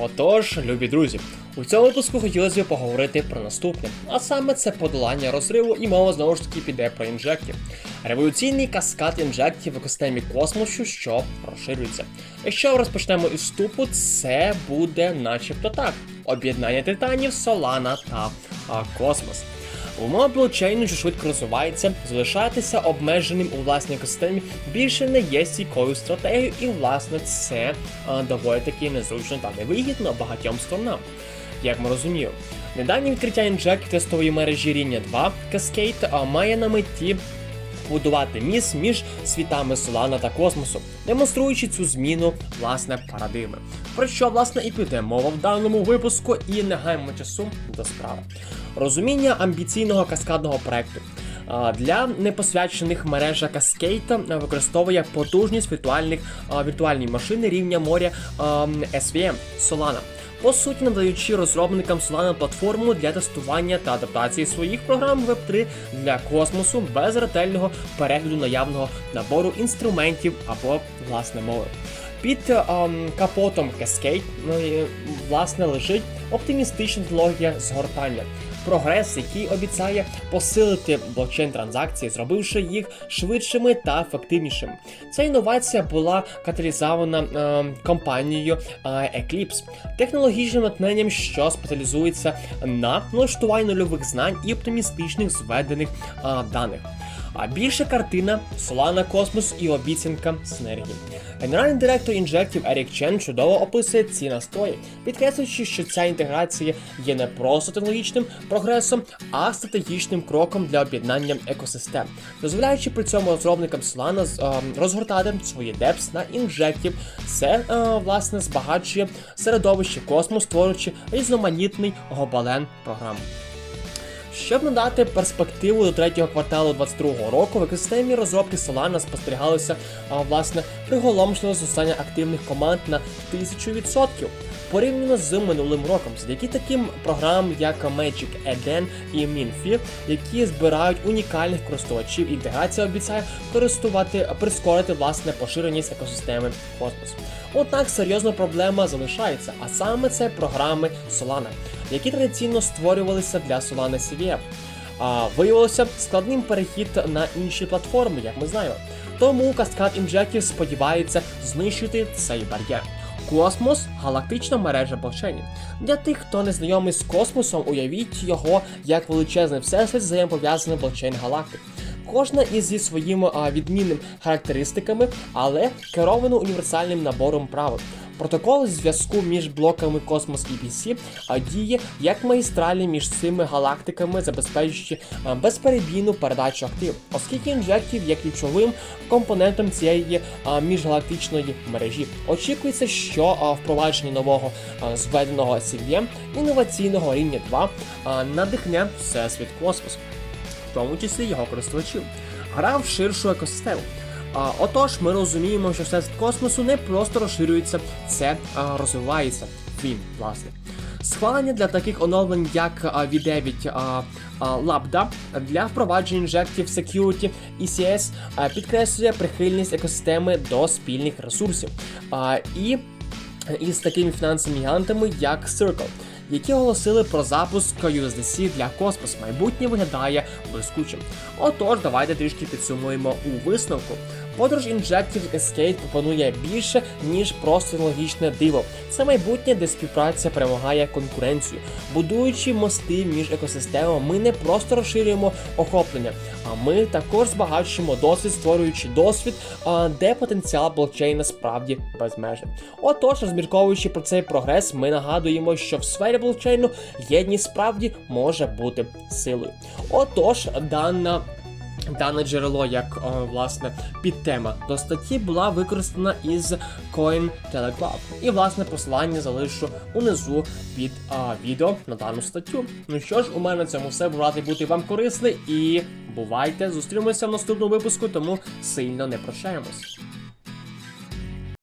Отож, любі друзі, у цьому випуску хотілося б поговорити про наступне, а саме це подолання розриву, і мова знову ж таки піде про інжектів. Революційний каскад інжектів в екосистемі космосу, що розширюється. Якщо розпочнемо із вступу, це буде начебто так: об'єднання титанів, Солана та а, космос. Умова блокчейну, що швидко розвивається, залишатися обмеженим у власній екосистемі більше не є стійкою стратегією, і власне це а, доволі таки незручно та невигідно багатьом сторонам. Як ми розуміємо, недавнє відкриття інжек тестової мережі рівня 2 Cascade має на меті будувати міст між світами Солана та космосу, демонструючи цю зміну власне парадигми. Про що власне і піде мова в даному випуску, і не гаймо часу до справи. Розуміння амбіційного каскадного проекту. Для непосвячених мережа Cascade використовує потужність віртуальних а, віртуальної машини рівня моря SVM Solana. По суті, надаючи розробникам Solana платформу для тестування та адаптації своїх програм Web3 для космосу без ретельного перегляду наявного набору інструментів або власне мови. Під ем, капотом Cascade ну, власне лежить оптимістична технологія згортання. Прогрес, який обіцяє посилити блокчейн транзакції, зробивши їх швидшими та ефективнішими. Ця інновація була каталізована е, компанією е, Eclipse, технологічним натхненням, що спеціалізується на налаштуванні нульових знань і оптимістичних зведених е, даних. А більше картина Solana Космос і обіцянка синергії. Генеральний директор інжектів Ерік Чен чудово описує ці настрої, підкреслюючи, що ця інтеграція є не просто технологічним прогресом, а стратегічним кроком для об'єднання екосистем, дозволяючи при цьому розробникам Solana е, розгортати свої депс на інжектів. Це е, власне збагачує середовище космос, створюючи різноманітний гобален програм. Щоб надати перспективу до третього кварталу 2022 року, в екосистемі розробки Solana спостерігалося власне приголомшливе зростання активних команд на 1000% порівняно з минулим роком, завдяки таким програмам, як Magic Eden і Minfi, які збирають унікальних користувачів. Інтеграція обіцяє користувати прискорити власне поширеність екосистеми космосу. Однак серйозна проблема залишається, а саме це програми Solana, які традиційно створювалися для Solana CVM. А виявилося складним перехід на інші платформи, як ми знаємо. Тому каскад інжектів сподівається знищити цей бар'єр. Космос галактична мережа блокчейнів. Для тих, хто не знайомий з космосом, уявіть його як величезний всесвіт взаємопов'язаний блокчейн галактик. Кожна із зі своїми а, відмінними характеристиками, але керовано універсальним набором правил. Протокол зв'язку між блоками Космос і а, діє як магістралі між цими галактиками, забезпечуючи безперебійну передачу активів, оскільки інжектів є ключовим компонентом цієї міжгалактичної мережі. Очікується, що впровадження нового зведеного CVM інноваційного рівня 2 надихне всесвіт космосу в тому числі його користувачів, гра в ширшу екосистему. А, отож, ми розуміємо, що всесвіт космосу не просто розширюється, це а, розвивається він, власне. Схвалення для таких оновлень, як а, V9 а, а, Lambda для впровадження інжектів Security ECS підкреслює прихильність екосистеми до спільних ресурсів. І із такими фінансовими гігантами, як Circle, які оголосили про запуск USDC для космос. Майбутнє виглядає блискучим. Отож, давайте трішки підсумуємо у висновку. Подорож Injective Escape пропонує більше, ніж просто технологічне диво. Це майбутнє, де співпраця перемагає конкуренцію. Будуючи мости між екосистемами, ми не просто розширюємо охоплення, а ми також збагачуємо досвід, створюючи досвід, де потенціал блокчейна справді безмежний. Отож, розмірковуючи про цей прогрес, ми нагадуємо, що в сфері блокчейну єдність справді може бути силою. Отож, дана Дане джерело, як о, власне підтема до статті, була використана із Cointelegraph. І власне посилання залишу унизу під а, відео на дану статтю. Ну що ж, у мене на цьому все радий бути вам корисний і бувайте! Зустрінемося в наступному випуску, тому сильно не прощаємось.